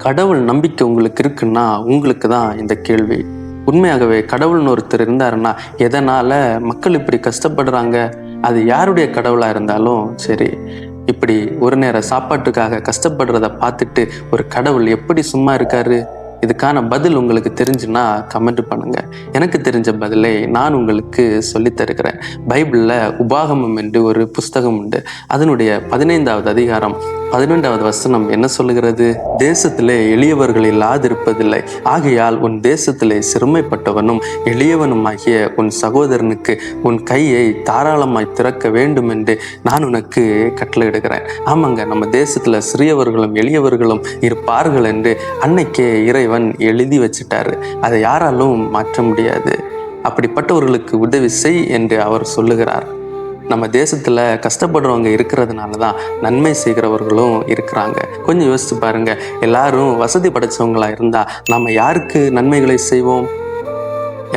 கடவுள் நம்பிக்கை உங்களுக்கு இருக்குன்னா உங்களுக்கு தான் இந்த கேள்வி. உண்மையாகவே கடவுள்னு ஒருத்தர் இருந்தாருன்னா எதனால மக்கள் இப்படி கஷ்டப்படுறாங்க? அது யாருடைய கடவுளா இருந்தாலும் சரி. இப்படி ஒரு நேர சாப்பாட்டுக்காக கஷ்டப்படுறத பார்த்துட்டு ஒரு கடவுள் எப்படி சும்மா இருக்காரு? இதுக்கான பதில் உங்களுக்கு தெரிஞ்சுன்னா கமெண்ட் பண்ணுங்க. எனக்கு தெரிஞ்ச பதிலை நான் உங்களுக்கு சொல்லித் தருகிறேன். பைபிளில் உபாகமம் என்று ஒரு புஸ்தகம் உண்டு. அதனுடைய பதினைந்தாவது அதிகாரம் பதினெண்டாவது வசனம் என்ன சொல்லுகிறது? தேசத்திலே எளியவர்கள் இல்லாதிருப்பதில்லை. ஆகையால் உன் தேசத்திலே சிறுமைப்பட்டவனும் எளியவனும் ஆகிய உன் சகோதரனுக்கு உன் கையை தாராளமாய் திறக்க வேண்டும் என்று நான் உனக்கு கட்டளையிடுகிறேன். ஆமாங்க நம்ம தேசத்தில் சிறியவர்களும் எளியவர்களும் இருப்பார்கள் என்று அன்னைக்கே இறை இறைவன் எழுதி வச்சிட்டாரு. அதை யாராலும் மாற்ற முடியாது. அப்படிப்பட்டவர்களுக்கு உதவி செய் என்று அவர் சொல்லுகிறார். நம்ம தேசத்தில் கஷ்டப்படுறவங்க இருக்கிறதுனால தான் நன்மை செய்கிறவர்களும் இருக்கிறாங்க. கொஞ்சம் யோசித்து பாருங்க. எல்லாரும் வசதி படைச்சவங்களா இருந்தால் நம்ம யாருக்கு நன்மைகளை செய்வோம்?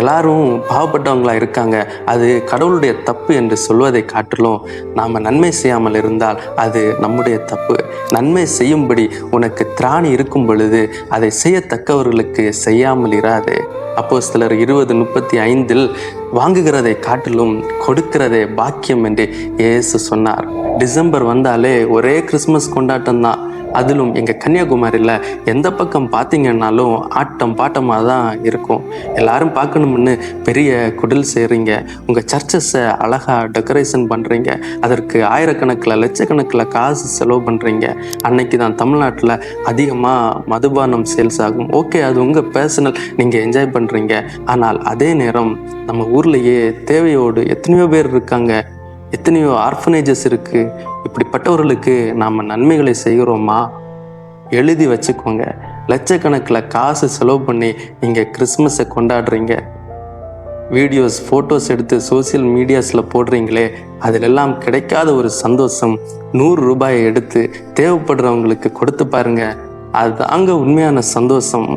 எல்லாரும் பாவப்பட்டவங்களா இருக்காங்க. அது கடவுளுடைய தப்பு என்று சொல்வதை காட்டிலும் நாம் நன்மை செய்யாமல் இருந்தால் அது நம்முடைய தப்பு. நன்மை செய்யும்படி உனக்கு திராணி இருக்கும் பொழுது அதை செய்யத்தக்கவர்களுக்கு செய்யாமல் இராது. அப்போ சிலர் இருபது முப்பத்தி ஐந்தில் வாங்குகிறதை காட்டிலும் கொடுக்கிறதே பாக்கியம் என்று இயேசு சொன்னார். டிசம்பர் வந்தாலே ஒரே கிறிஸ்மஸ் கொண்டாட்டம் தான் அதிலும் எங்கள் கன்னியாகுமரியில் எந்த பக்கம் பார்த்தீங்கன்னாலும் ஆட்டம் பாட்டமாக தான் இருக்கும். எல்லாரும் பார்க்கணும்னு பெரிய குடில் செய்கிறீங்க உங்கள் சர்ச்சஸை அழகாக டெக்கரேஷன் பண்ணுறீங்க அதற்கு ஆயிரக்கணக்கில் லட்சக்கணக்கில் காசு செலவு பண்ணுறீங்க அன்னைக்கு தான் தமிழ்நாட்டில் அதிகமாக மதுபானம் சேல்ஸ் ஆகும். ஓகே அது உங்கள் பர்சனல் நீங்கள் என்ஜாய் பண்ணுறீங்க ஆனால் அதே நேரம் நம்ம ஊர்லேயே தேவையோடு எத்தனையோ பேர் இருக்காங்க. எத்தனையோ ஆர்ஃபனேஜஸ் இருக்குது இப்படிப்பட்டவர்களுக்கு நாம் நன்மைகளை செய்கிறோமா? எழுதி வச்சுக்கோங்க. லட்சக்கணக்கில் காசு செலவு பண்ணி நீங்கள் கிறிஸ்மஸை கொண்டாடுறீங்க. வீடியோஸ் ஃபோட்டோஸ் எடுத்து சோஷியல் மீடியாஸில் போடுறீங்களே அதிலெல்லாம் கிடைக்காத ஒரு சந்தோஷம். நூறு ரூபாயை எடுத்து தேவைப்படுறவங்களுக்கு கொடுத்து பாருங்க. அதுதாங்க உண்மையான சந்தோஷம்.